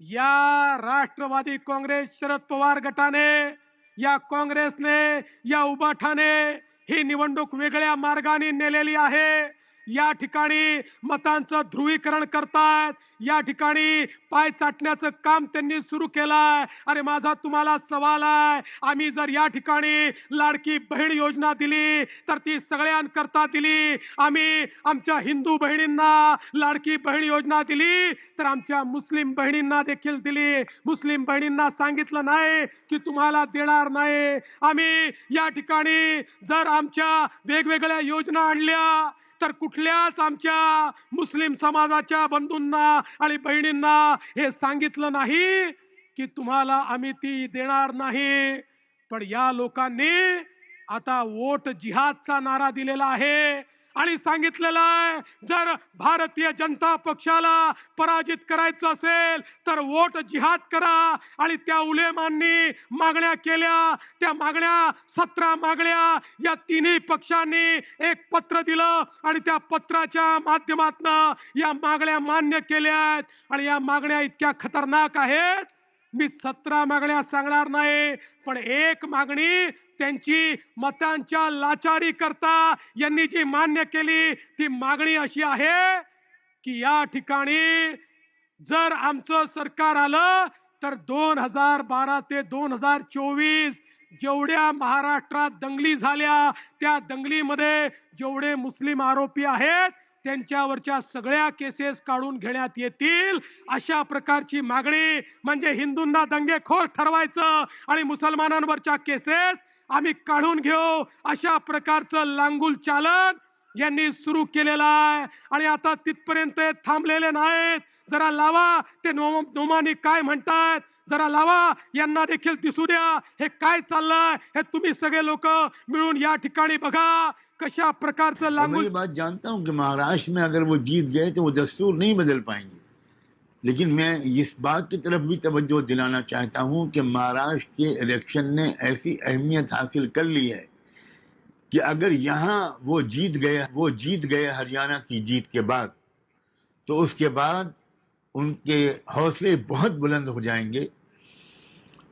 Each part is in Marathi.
या राष्ट्रवादी काँग्रेस शरद पवार गटाने या काँग्रेसने या उबाठाने ही निवडणूक वेगळ्या मार्गाने नेलेली आहे. या ठिकाणी मतांचं ध्रुवीकरण करतायत. या ठिकाणी पाय चाटण्याचं काम त्यांनी सुरू केलंय. अरे माझा तुम्हाला सवाल आहे. आम्ही जर या ठिकाणी लाडकी बहीण योजना दिली तर ती सगळ्यांकरता दिली. आम्ही आमच्या हिंदू बहिणींना लाडकी बहीण योजना दिली तर आमच्या मुस्लिम बहिणींना देखील दिली. मुस्लिम बहिणींना सांगितलं नाही की तुम्हाला देणार नाही. आम्ही या ठिकाणी जर आमच्या वेगवेगळ्या योजना आणल्या तर कुठल्याच आमच्या मुस्लिम समाजाच्या बंधूंना आणि बहिणींना हे सांगितलं नाही की तुम्हाला आम्ही ती देणार नाही. पण या लोकांनी आता वोट जिहादचा नारा दिलेला आहे. आणि सांगितलेलं आहे जर भारतीय जनता पक्षाला पराजित करायचं असेल तर वोट जिहाद करा. आणि त्या उलेमांनी मागण्या केल्या. त्या मागण्या सतरा मागण्या या तिन्ही पक्षांनी एक पत्र दिलं आणि त्या पत्राच्या माध्यमातून या मागण्या मान्य केल्या आहेत. आणि या मागण्या इतक्या खतरनाक आहेत. मी सतरा मागण्या सांगणार नाही पण एक मागणी त्यांची मतांच्या लाचारी करता यांनी जी मान्य केली ती मागणी अशी आहे की या ठिकाणी जर आमचं सरकार आलं तर दोन हजार बारा ते दोन हजार चोवीस जेवढ्या महाराष्ट्रात दंगली झाल्या त्या दंगलीमध्ये जेवढे मुस्लिम आरोपी आहेत त्यांच्यावरच्या सगळ्या केसेस काढून घेण्यात येतील अशा प्रकारची मागणी म्हणजे हिंदूंना दंगेखोर ठरवायचं आणि मुसलमानांवरच्या केसेस आम्ही काढून घेऊ अशा प्रकारचं लांगुल चालन यांनी सुरू केलेलं आहे. आणि आता तिथपर्यंत थांबलेले नाहीत. जरा लावा. ते नोमानी काय म्हणतात? जरा लावा यांना देखील दिसू द्या. हे काय चाललंय? हे तुम्ही सगळे लोक मिळून या ठिकाणी बघा. कशा प्रकारचं और मैं लांगुल ये बात जानता हूँ कि महाराष्ट्र में अगर वो जीत गए तो वो दस्तूर नहीं बदल पाएंगे। लेकिन मैं इस बात की तरफ भी तवज्जो दिलाना चाहता हूँ कि महाराष्ट्र के इलेक्शन ने ऐसी अहमियत हासिल कर ली है कि अगर यहाँ वो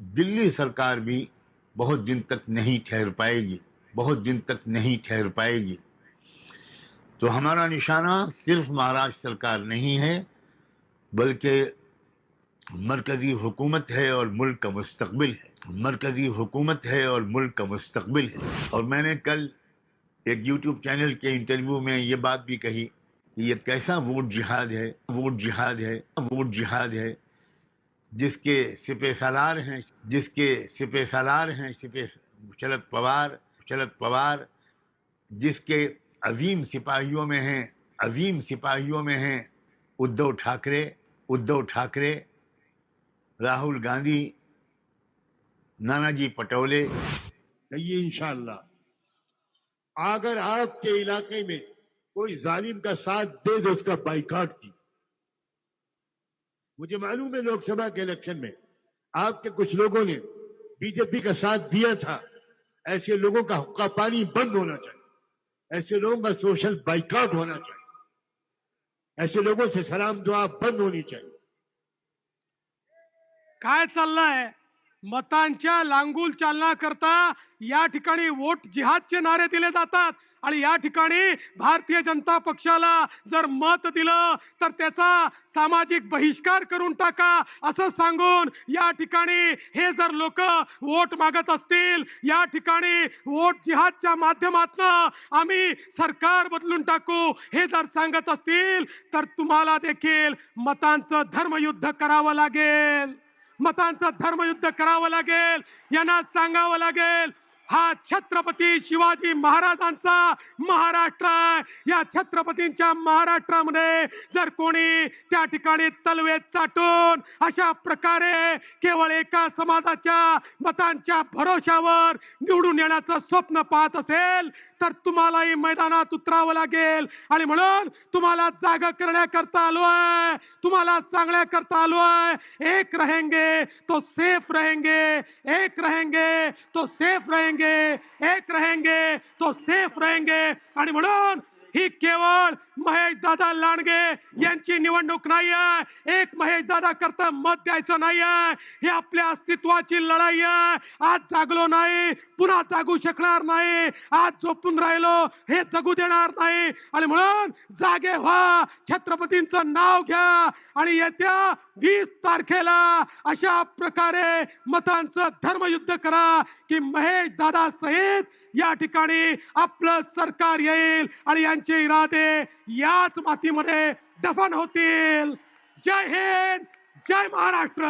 हो गई तो इत्तलात के मुताबिक दिल्ली सरकार भी बहुत दिन तक नहीं ठहर पाएगी दिल्ली सरकार भी बहुत दिन तक नहीं ठहर पाएगी बहुत दिन तक नहीं ठहर पाएगी तो हमारा निशाना सिर्फ महाराष्ट्र सरकार नहीं है बल्कि मरकजी हुकूमत है और मुल्क का मुस्तकबिल है मरकजी हुकूमत है और मुल्क का मुस्तकबिल है और मैंने कल एक यूट्यूब चैनल के इंटरव्यू में ये बात भी कही कि ये कैसा वोट जिहाद है वोट जिहाद है वोट जिहाद है जिसके सिपे सालार हैं जिसके सिपे सालार हैं सिपे शरद पवार शरद पवार जिसके अजीम सिपाहियों में हैं अजीम सिपाहियों में हैं उद्धव ठाकरे उद्धव ठाकरे राहुल गांधी नानाजी पटोले कहिए इंशाल्लाह अगर आपके इलाके में कोई जालिम का مجھے معلوم ہے لوک سبھا کے الیکشن میں آپ کے کچھ لوگوں نے بی جے پی کا ساتھ دیا تھا۔ ایسے لوگوں کا حقہ پانی بند ہونا چاہیے۔ ایسے لوگوں کا سوشل بائیکاٹ ہونا چاہیے۔ ایسے لوگوں سے سلام دعا بند ہونی چاہیے۔ کہاں چل رہا ہے۔ मतांच्या लांगूल चालना करता या ठिकाणी वोट जिहादचे नारे दिले जातात. आणि या ठिकाणी भारतीय जनता पक्षाला जर मत दिलं तर त्याचा सामाजिक बहिष्कार करून टाका असं सांगून या ठिकाणी हे जर लोक वोट मागत असतील या ठिकाणी वोट जिहादच्या माध्यमातून आम्ही सरकार बदलून टाकू हे जर सांगत असतील तर तुम्हाला देखील मतांचं धर्मयुद्ध करावं लागेल. मतांचं धर्मयुद्ध करावं लागेल यांना सांगावं लागेल हा छत्रपती शिवाजी महाराजांचा महाराष्ट्र आहे. या छत्रपतींच्या महाराष्ट्रामध्ये जर कोणी त्या ठिकाणी तलवे चाटून अशा प्रकारे केवळ एका समाजाच्या मतांच्या भरोशावर निवडून येण्याचं स्वप्न पाहत असेल तर तुम्हालाही मैदानात उतरावं लागेल. आणि म्हणून तुम्हाला जाग करण्याकरता आलो आहे. तुम्हाला सांगण्याकरता आलो आहे. एक रहेंगे तो सेफ रहेंगे एक रहेंगे तो सेफ रहेंगे. एक रहेंगे तो सेफ रहेंगे। आणि म्हणून ही केवळ महेश दादा लांडगे यांची निवडणूक नाही आहे एक महेश दादा करता मत द्यायचं नाही आहे ही आपल्या अस्तित्वाची लढाई आहे. आज जागलो नाही पुन्हा जागू शकणार नाही. आज झोपून राहिलो हे जगू देणार नाही. आणि म्हणून जागे व्हा छत्रपतींचं नाव घ्या. आणि येत्या वीस तारखेला अशा प्रकारे मतांचं धर्मयुद्ध करा की महेश दादा सहित या ठिकाणी आपलं सरकार येईल. आणि त्यांचे इरादे याच मातीमध्ये दफन होतील. जय हिंद जय महाराष्ट्र.